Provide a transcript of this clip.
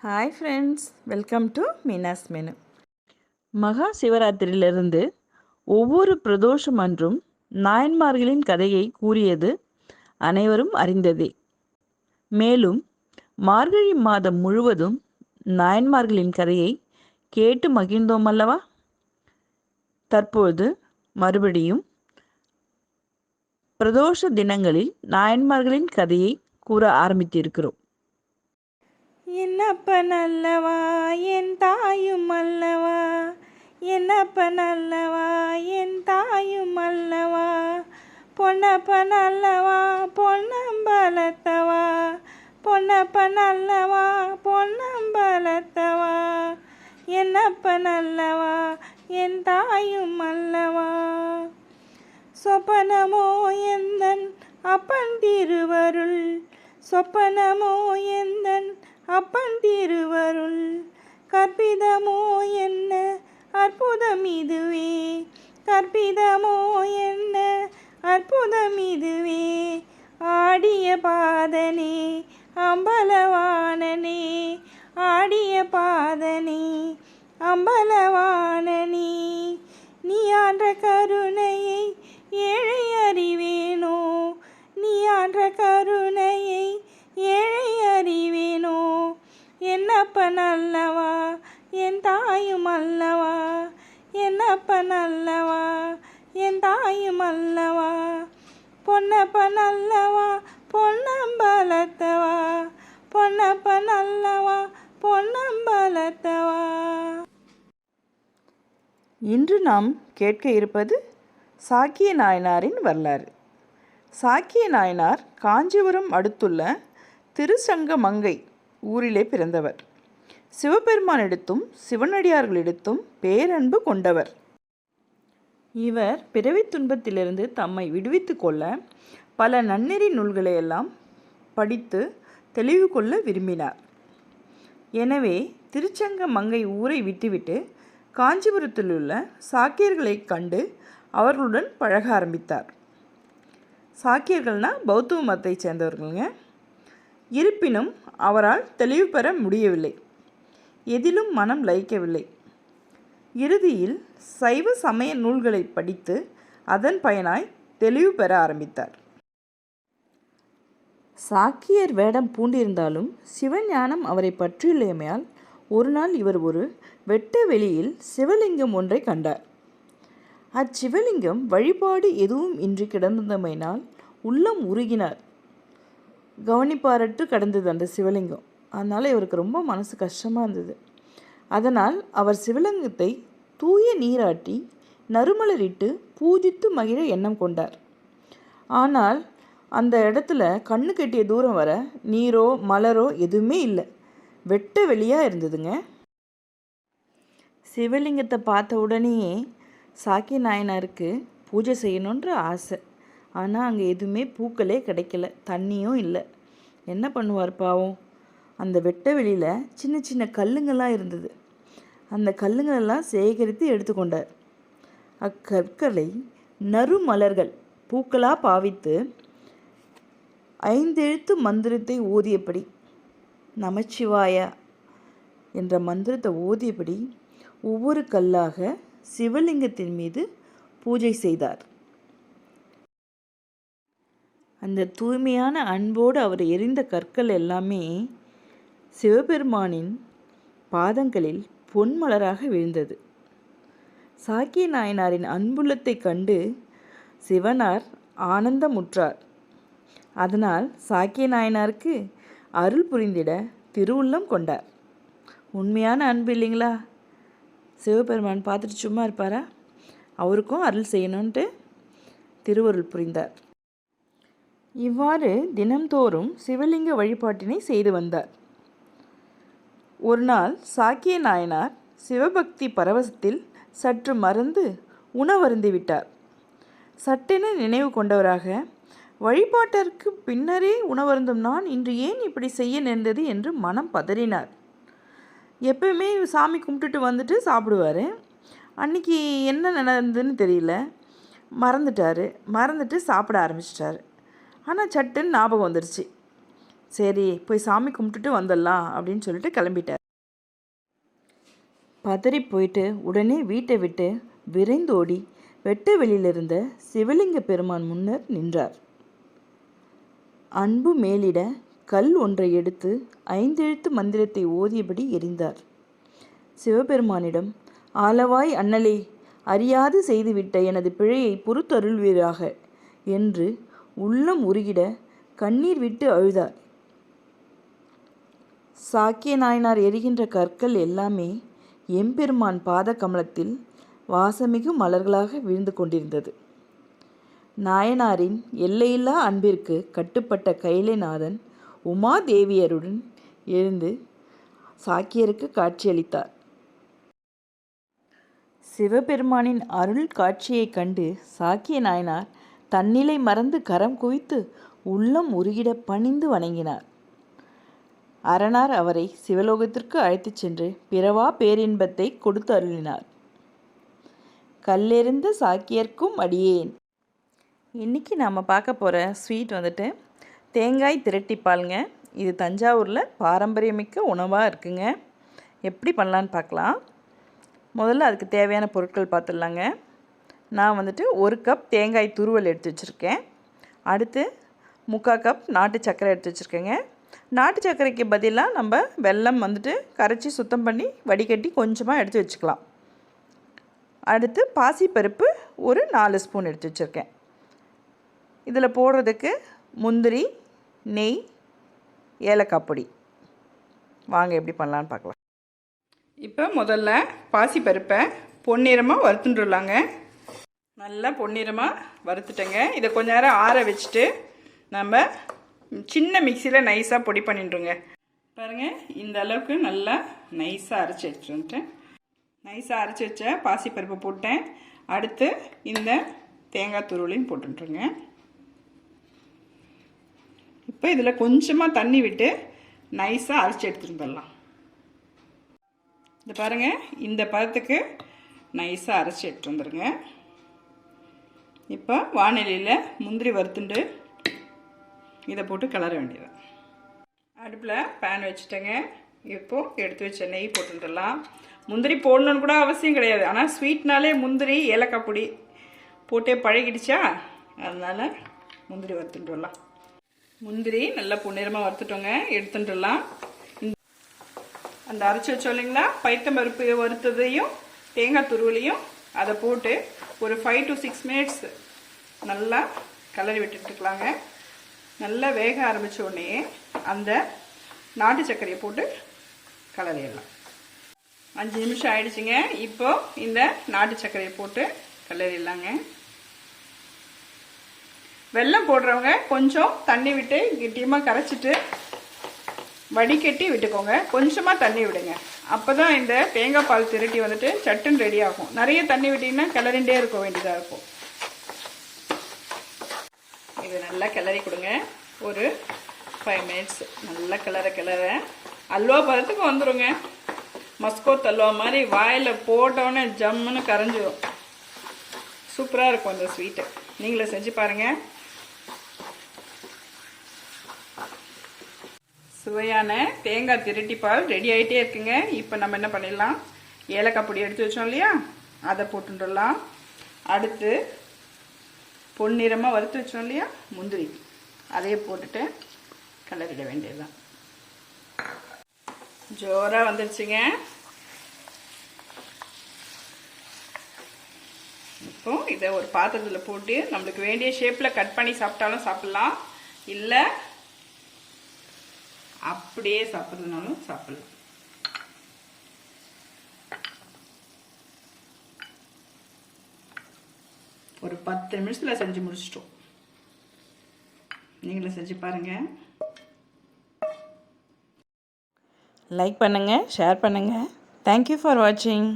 Hi friends welcome to Meena's menu மகா சிவராத்திரியிலிருந்து ஒவ்வொரு பிரதோஷம் அன்றும் நாயன்மார்களின் கதையை கூறியது அனைவரும் அறிந்ததே. மேலும் மார்கழி மாதம் முழுவதும் நாயன்மார்களின் கதையை கேட்டு மகிழ்ந்தோம் அல்லவா? தற்பொழுது மறுபடியும் பிரதோஷ தினங்களில் நாயன்மார்களின் கதையை கூற ஆரம்பித்திருக்கிறோம். என்னப்பன் அல்லவா என் தாயும் அல்லவா? என்னப்பன் அல்லவா என் தாயும் அல்லவா? பொன்னப்பன் அல்லவா பொன்னம்பலத்தவா? பொன்னப்பன் அல்லவா பொன்னம்பலத்தவா? என்னப்பன் அல்லவா என் தாயும் அல்லவா? சொப்பனமோ எந்தன் அப்பன் திருவருள்? சொப்பனமோ எந்தன் அப்பன் திருவருள் கற்பிதமோ என்ன? அற்புதம் இதுவே. கற்பிதமோ என்ன? அற்புதம் இதுவே. ஆடிய பாதனே அம்பலவானனே ஆடிய பாதனே அம்பலவானனே நீ ஆன்ற கருணையை ஏழை அறிவேனோ? நீ ஆன்ற கருணையை ஏழை அறிவேனோ என்னப்பன் அல்லவா என் தாயும் அல்லவா? என்னப்பன் அல்லவா என் தாயும் அல்லவா? பொன்னப்பன் அல்லவா பொன்னம்பலத்தவா பொன்னப்பன் அல்லவா பொன்னம்பலத்தவா இன்று நாம் கேட்க இருப்பது சாக்கிய நாயனாரின் வரலாறு. சாக்கிய நாயனார் காஞ்சிபுரம் அடுத்துள்ள திருசங்கமங்கை ஊரிலே பிறந்தவர். சிவபெருமானிடத்தும் சிவனடியார்களிடத்தும் பேரன்பு கொண்டவர். இவர் பிறவி துன்பத்திலிருந்து தம்மை விடுவித்து கொள்ள பல நன்னெறி நூல்களையெல்லாம் படித்து தெளிவு கொள்ள விரும்பினார். எனவே திருச்சங்க மங்கை ஊரை விட்டுவிட்டு காஞ்சிபுரத்தில் உள்ள சாக்கியர்களைக் கண்டு அவர்களுடன் பழக ஆரம்பித்தார். சாக்கியர்கள்னா பௌத்த மதத்தைச் சேர்ந்தவர்களுங்க. இருப்பினும் அவரால் தெளிவு பெற முடியவில்லை. எதிலும் மனம் லயிக்கவில்லை. இறுதியில் சைவ சமய நூல்களை படித்து அதன் பயனாய் தெளிவு பெற ஆரம்பித்தார். சாக்கியர் வேடம் பூண்டிருந்தாலும் சிவஞானம் அவரை பற்றியுள்ளமையால் ஒரு நாள் இவர் ஒரு வெட்ட வெளியில் சிவலிங்கம் ஒன்றை கண்டார். அச்சிவலிங்கம் வழிபாடு எதுவும் இன்றி கிடந்தமையினால் உள்ளம் உருகினார். கவனிப்பாரற்று கடந்தது அந்த சிவலிங்கம். அதனால் இவருக்கு ரொம்ப மனசு கஷ்டமாக இருந்தது. அதனால் அவர் சிவலிங்கத்தை தூய நீராட்டி நறுமலரிட்டு பூஜித்து மகிழ எண்ணம் கொண்டார். ஆனால் அந்த இடத்துல கண்ணு கெட்டிய தூரம் வர நீரோ மலரோ எதுவுமே இல்லை. வெட்ட வெளியாக இருந்ததுங்க. சிவலிங்கத்தை பார்த்த உடனேயே சாக்கிய நாயனாருக்கு பூஜை செய்யணுன்ற ஆசை. ஆனால் அங்கே எதுவுமே பூக்களே கிடைக்கல தண்ணியும் இல்லை. என்ன பண்ணுவார் பாவம்? அந்த வெட்ட வெளியில் சின்ன சின்ன கல்லுங்கள்லாம் இருந்தது. அந்த கல்லுங்களெல்லாம் சேகரித்து எடுத்துக்கொண்டார் அக்கற்களை நறுமலர்கள் பூக்களாக பாவித்து ஐந்தெழுத்து மந்திரத்தை ஓதியபடி நமச்சிவாய என்ற மந்திரத்தை ஓதியபடி ஒவ்வொரு கல்லாக சிவலிங்கத்தின் மீது பூஜை செய்தார். அந்த தூய்மையான அன்போடு அவர் எரிந்த கற்கள் எல்லாமே சிவபெருமானின் பாதங்களில் பொன்மலராக விழுந்தது. சாக்கிய நாயனாரின் அன்புள்ளத்தை கண்டு சிவனார் ஆனந்தமுற்றார். அதனால் சாக்கிய நாயனாருக்கு அருள் புரிந்திட திருவுள்ளம் கொண்டார். உண்மையான அன்பு இல்லைங்களா? சிவபெருமான் பார்த்துட்டு சும்மா இருப்பாரா? அவருக்கும் அருள் செய்யணுன்ட்டு திருவருள் புரிந்தார். இவ்வாறு தினம்தோறும் சிவலிங்க வழிபாட்டினை செய்து வந்தார். ஒரு நாள் சாக்கிய நாயனார் சிவபக்தி பரவசத்தில் சற்று மறந்து உணவருந்திவிட்டார் சட்டென நினைவு கொண்டவராக வழிபாட்டிற்கு பின்னரே உணவருந்தும் நான் இன்று ஏன் இப்படி செய்ய நேர்ந்தது? என்று மனம் பதறினார். எப்பயுமே சாமி கும்பிட்டுட்டு வந்துட்டு சாப்பிடுவார். அன்னைக்கு என்ன நடந்ததுன்னு தெரியல. மறந்துட்டார். மறந்துட்டு சாப்பிட ஆரம்பிச்சிட்டாரு. ஆனால் சட்டுன்னு ஞாபகம் வந்துருச்சு. சரி போய் சாமி கும்பிட்டுட்டு வந்துடலாம் அப்படின்னு சொல்லிட்டு கிளம்பிட்டார். பதறி போயிட்டு உடனே வீட்டை விட்டு விரைந்தோடி வெட்ட வெளியிலிருந்த சிவலிங்க பெருமான் முன்னர் நின்றார். அன்பு மேலிட கல் ஒன்றை எடுத்து ஐந்தெழுத்து மந்திரத்தை ஓதியபடி எரிந்தார். சிவபெருமானிடம் ஆலவாய் அண்ணலே அறியாது செய்துவிட்ட எனது பிழையை பொறுத்தருள்வீராக என்று உள்ளம் உருகிட கண்ணீர் விட்டு அழுதார் சாக்கிய நாயனார் எரிகின்ற கற்கள் எல்லாமே எம்பெருமான் பாத கமலத்தில் வாசமிகு மலர்களாக விழுந்து கொண்டிருந்தது. நாயனாரின் எல்லையில்லா அன்பிற்கு கட்டுப்பட்ட கைலைநாதன் உமாதேவியருடன் எழுந்து சாக்கியருக்கு காட்சியளித்தார். சிவபெருமானின் அருள் காட்சியைக் கண்டு சாக்கிய நாயனார் தன்னிலை மறந்து கரம் குவித்து உள்ளம் உருகிட பணிந்து வணங்கினார். அரணார் அவரை சிவலோகத்திற்கு அழைத்துச் சென்று பிறவா பேரின்பத்தை கொடுத்து அருளினார். கல்லெறிந்த சாக்கியர்க்கும் அடியேன். இன்றைக்கி நாம் பார்க்க போகிற ஸ்வீட் வந்துட்டு தேங்காய் திரட்டிப்பாலுங்க இது தஞ்சாவூரில் பாரம்பரியமிக்க உணவாக இருக்குங்க. எப்படி பண்ணலான்னு பார்க்கலாம். முதல்ல அதுக்கு தேவையான பொருட்கள் பார்த்துடலாங்க. நான் வந்துட்டு ஒரு கப் தேங்காய் துருவல் எடுத்து வச்சுருக்கேன். அடுத்து முக்கால் கப் நாட்டு சர்க்கரை எடுத்து வச்சுருக்கேங்க. நாட்டு சர்க்கரைக்கு பதிலாக நம்ம வெல்லம் வந்துட்டு கரைச்சி சுத்தம் பண்ணி வடிகட்டி கொஞ்சமாக எடுத்து வச்சுக்கலாம். அடுத்து பாசிப்பருப்பு ஒரு நாலு ஸ்பூன் எடுத்து வச்சுருக்கேன். இதில் போடுறதுக்கு முந்திரி நெய் ஏலக்காய் பொடி. வாங்க எப்படி பண்ணலான்னு பார்க்கலாம். இப்போ முதல்ல பாசிப்பருப்பை பொன்னிறமாக வறுத்துட்டுலாங்க நல்லா பொன்னிறமாக வறுத்துட்டேங்க. இதை கொஞ்ச நேரம் ஆற வச்சுட்டு நம்ம சின்ன மிக்சியில் நைஸாக பொடி பண்ணிட்டுருங்க பாருங்கள் இந்த அளவுக்கு நல்லா நைஸாக அரைச்சி வச்சுட்டேன் வந்துட்டேன். நைஸாக அரைச்சி வச்ச பாசிப்பருப்பு போட்டேன். அடுத்து இந்த தேங்காய் துருவலையும் போட்டுட்டுருங்க. இப்போ இதில் கொஞ்சமாக தண்ணி விட்டு நைஸாக அரைச்சி எடுத்துட்டு வந்துடலாம். இந்த பாருங்கள் இந்த பதத்துக்கு நைஸாக அரைச்சி எடுத்துருந்துருங்க இப்போ வானிலையில் முந்திரி வறுத்துண்டு இதை போட்டு கிளற வேண்டியது. அடுப்பில் பேன் வச்சுட்டேங்க. இப்போது எடுத்து வச்ச நெய் போட்டுடலாம் முந்திரி போடணுன்னு கூட அவசியம் கிடையாது. ஆனால் ஸ்வீட்னாலே முந்திரி ஏலக்காய் பொடி போட்டே பழகிடுச்சா? அதனால் முந்திரி வறுத்துட்டு வரலாம். முந்திரி நல்லா பொன்னிறமாக வறுத்துட்டோங்க. எடுத்துட்டுலாம் அந்த அரைச்சி வச்சோம் இல்லைங்களா? பைத்தம் வறுத்ததையும் தேங்காய் துருவலையும் அதை போட்டு ஒரு ஃபைவ் டு சிக்ஸ் மினிட்ஸ் நல்லா கலரி விட்டுட்டுருக்கலாங்க நல்லா வேக ஆரம்பித்த உடனே அந்த நாட்டு சர்க்கரையை போட்டு கலரிடலாம் அஞ்சு நிமிஷம் ஆயிடுச்சுங்க. இப்போ இந்த நாட்டு சர்க்கரையை போட்டு கலரிடலாங்க வெல்லம் போடுறவங்க கொஞ்சம் தண்ணி விட்டு கெட்டியமாக கரைச்சிட்டு வடிகட்டி விட்டுக்கோங்க. கொஞ்சமாக தண்ணி விடுங்க. அப்போ தான் இந்த தேங்காய் பால் திரட்டி வந்துட்டு சட்டுன்னு ரெடி ஆகும். நிறைய தண்ணி விட்டிங்கன்னா கிளறிண்டே இருக்க வேண்டியதாக இருக்கும். இது நல்லா கிளறி கொடுங்க. ஒரு ஃபைவ் மினிட்ஸ் நல்லா கிளற கிளற. அல்வா பதத்துக்கு வந்துடுங்க மஸ்கோத் அல்வா மாதிரி வாயில் போட்டோன்னே ஜம்முன்னு கரைஞ்சிடும் சூப்பராக இருக்கும் இந்த ஸ்வீட்டு நீங்களே செஞ்சு பாருங்கள் சுவையான தேங்காய் திரட்டி பால் ரெடி ஆகிட்டே இருக்குங்க. இப்போ நம்ம என்ன பண்ணிடலாம்? ஏலக்காய் பொடி எடுத்து வச்சோம் இல்லையா? அதை போட்டுடலாம். அடுத்து பொன்னிறமாக வறுத்து வச்சோம் இல்லையா? முந்திரி. அதையே போட்டுட்டு கலரிட வேண்டியதுதான். ஜோராக வந்துருச்சுங்க. இப்போ இதை ஒரு பாத்திரத்தில் போட்டு நம்மளுக்கு வேண்டிய ஷேப்பில் கட் பண்ணி சாப்பிட்டாலும் சாப்பிட்லாம். இல்லை அப்படியே சாப்பிட்றதுனாலும் சாப்பிடலாம். ஒரு பத்து நிமிஷத்தில் செஞ்சு முடிச்சிட்டோம். நீங்களும் செஞ்சு பாருங்கள் லைக் பண்ணுங்கள் ஷேர் பண்ணுங்கள் தேங்க்யூ ஃபார் வாட்சிங்